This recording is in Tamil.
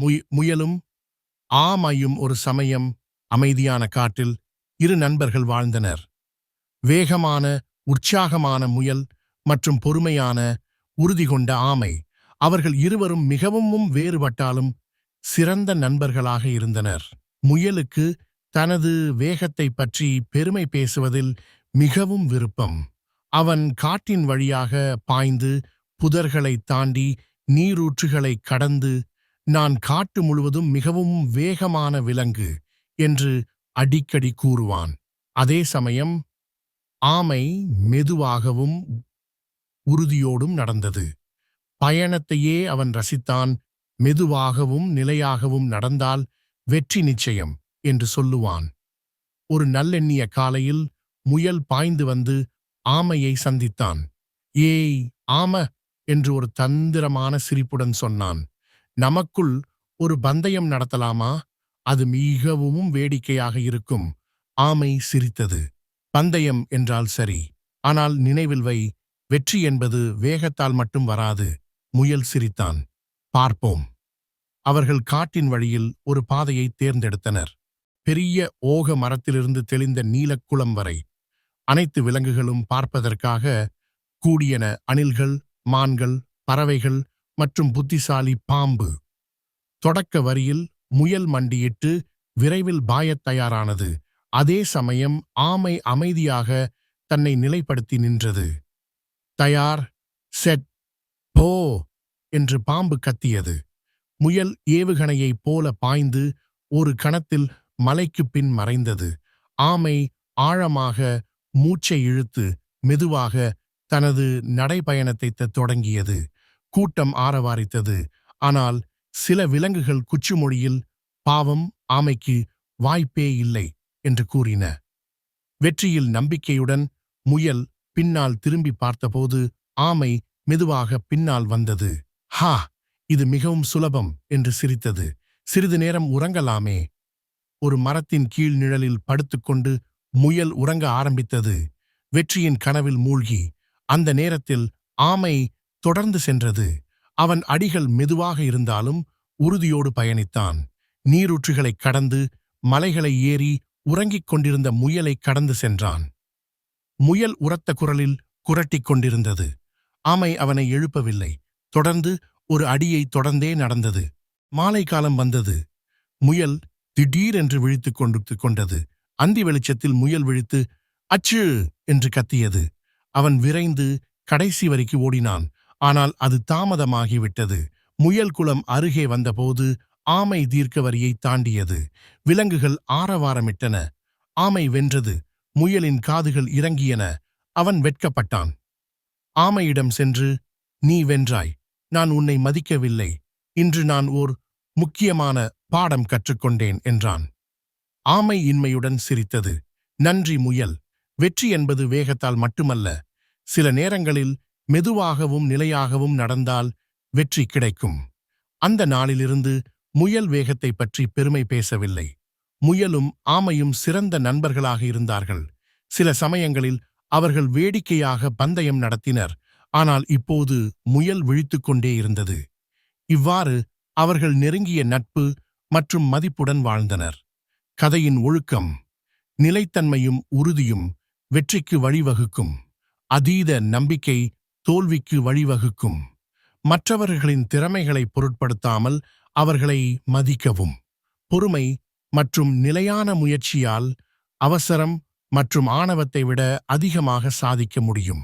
முய- முயலும் ஆமையும் ஒரு சமயம் அமைதியான காட்டில் இரு நண்பர்கள் வாழ்ந்தனர். வேகமான உற்சாகமான முயல் மற்றும் பொறுமையான உறுதி கொண்ட ஆமை. அவர்கள் இருவரும் மிகவும் வேறுபட்டாலும் சிறந்த நண்பர்களாக இருந்தனர். முயலுக்கு தனது வேகத்தை பற்றி பெருமை பேசுவதில் மிகவும் விருப்பம். அவன் காட்டின் வழியாக பாய்ந்து புதர்களை தாண்டி நீரூற்றுகளை கடந்து நான் காட்டு முழுவதும் மிகவும் வேகமான விலங்கு என்று அடிக்கடி கூறுவான். அதே சமயம் ஆமை மெதுவாகவும் உறுதியோடும் நடந்தது. பயணத்தையே அவன் ரசித்தான். மெதுவாகவும் நிலையாகவும் நடந்தால் வெற்றி நிச்சயம் என்று சொல்லுவான். ஒரு நல்லெண்ணிய காலையில் முயல் பாய்ந்து வந்து ஆமையை சந்தித்தான். ஏய் ஆம! என்று ஒரு தந்திரமான சிரிப்புடன் சொன்னான். நமக்குள் ஒரு பந்தயம் நடத்தலாமா? அது மிகவும் வேடிக்கையாக இருக்கும். ஆமை சிரித்தது. பந்தயம் என்றால் சரி. ஆனால் நினைவில் வை. வெற்றி என்பது வேகத்தால் மட்டும் வராது. முயல் சிரித்தான். பார்ப்போம். அவர்கள் காட்டின் வழியில் ஒரு பாதையை தேர்ந்தெடுத்தனர். பெரிய ஓக மரத்திலிருந்து தெளிந்த நீலக்குளம் வரை. அனைத்து விலங்குகளும் பார்ப்பதற்காக கூடியன அணில்கள் மான்கள் பறவைகள் மற்றும் புத்திசாலி பாம்பு. தொடக்க வரியில் முயல் மண்டியிட்டு விரைவில் பாயத் தயாரானது. அதே சமயம் ஆமை அமைதியாக தன்னை நிலைப்படுத்தி நின்றது. தயார் செட் போ என்று பாம்பு கத்தியது. முயல் ஏவுகணையைப் போல பாய்ந்து ஒரு கணத்தில் மலைக்குப் பின் மறைந்தது. ஆமை ஆழமாக மூச்சை இழுத்து மெதுவாக தனது நடைபயணத்தை தொடங்கியது. கூட்டம் ஆரவாரித்தது. ஆனால் சில விலங்குகள் குச்சுமொழியில் பாவம் ஆமைக்கு வாய்ப்பே இல்லை என்று கூறின. வெற்றியில் நம்பிக்கையுடன் முயல் பின்னால் திரும்பி பார்த்தபோது ஆமை மெதுவாக பின்னால் வந்தது. ஹா இது மிகவும் சுலபம் என்று சிரித்தது. சிறிது நேரம் உறங்கலாமே. ஒரு மரத்தின் கீழ் நிழலில் படுத்துக்கொண்டு முயல் உறங்க ஆரம்பித்தது. வெற்றியின் கனவில் மூழ்கி அந்த நேரத்தில் ஆமை தொடர்ந்து சென்றது. அவன் அடிகள் மெதுவாக இருந்தாலும் உறுதியோடு பயணித்தான். நீரூற்றுகளைக் கடந்து மலைகளை ஏறி உறங்கிக் கொண்டிருந்த முயலை கடந்து சென்றான். முயல் உரத்த குரலில் குரட்டிக் கொண்டிருந்தது. ஆமை அவனை எழுப்பவில்லை. தொடர்ந்து ஒரு அடியை தொடர்ந்தே நடந்தது. மாலை காலம் வந்தது. முயல் திடீரென்று விழித்துக் கொண்டு கொண்டது. அந்தி வெளிச்சத்தில் முயல் விழித்து அச்சு! என்று கத்தியது. அவன் விரைந்து கடைசி வரைக்கு ஓடினான். ஆனால் அது தாமதமாகிவிட்டது. முயல் குளம் அருகே வந்தபோது ஆமை தீர்க்கவரியை தாண்டியது. விலங்குகள் ஆரவாரமிட்டன. ஆமை வென்றது. முயலின் காதுகள் இறங்கியன. அவன் வெட்கப்பட்டான். ஆமையிடம் சென்று நீ வென்றாய். நான் உன்னை மதிக்கவில்லை. இன்று நான் ஓர் முக்கியமான பாடம் கற்றுக்கொண்டேன் என்றான். ஆமை இன்மையுடன் சிரித்தது. நன்றி முயல். வெற்றி என்பது வேகத்தால் மட்டுமல்ல. சில நேரங்களில் மெதுவாகவும் நிலையாகவும் நடந்தால் வெற்றி கிடைக்கும். அந்த நாளிலிருந்து முயல் வேகத்தை பற்றி பெருமை பேசவில்லை. முயலும் ஆமையும் சிறந்த நண்பர்களாக இருந்தார்கள். சில சமயங்களில் அவர்கள் வேடிக்கையாக பந்தயம் நடத்தினர். ஆனால் இப்போது முயல் விழித்துக்கொண்டே இருந்தது. இவ்வாறு அவர்கள் நெருங்கிய நட்பு மற்றும் மதிப்புடன் வாழ்ந்தனர். கதையின் ஒழுக்கம் நிலைத்தன்மையும் உறுதியும் வெற்றிக்கு வழிவகுக்கும். அதீத நம்பிக்கை தோல்விக்கு வழிவகுக்கும். மற்றவர்களின் திறமைகளை பொருட்படுத்தாமல் அவர்களை மதிக்கவும். பொறுமை மற்றும் நிலையான முயற்சியால் அவசரம் மற்றும் ஆணவத்தை விட அதிகமாக சாதிக்க முடியும்.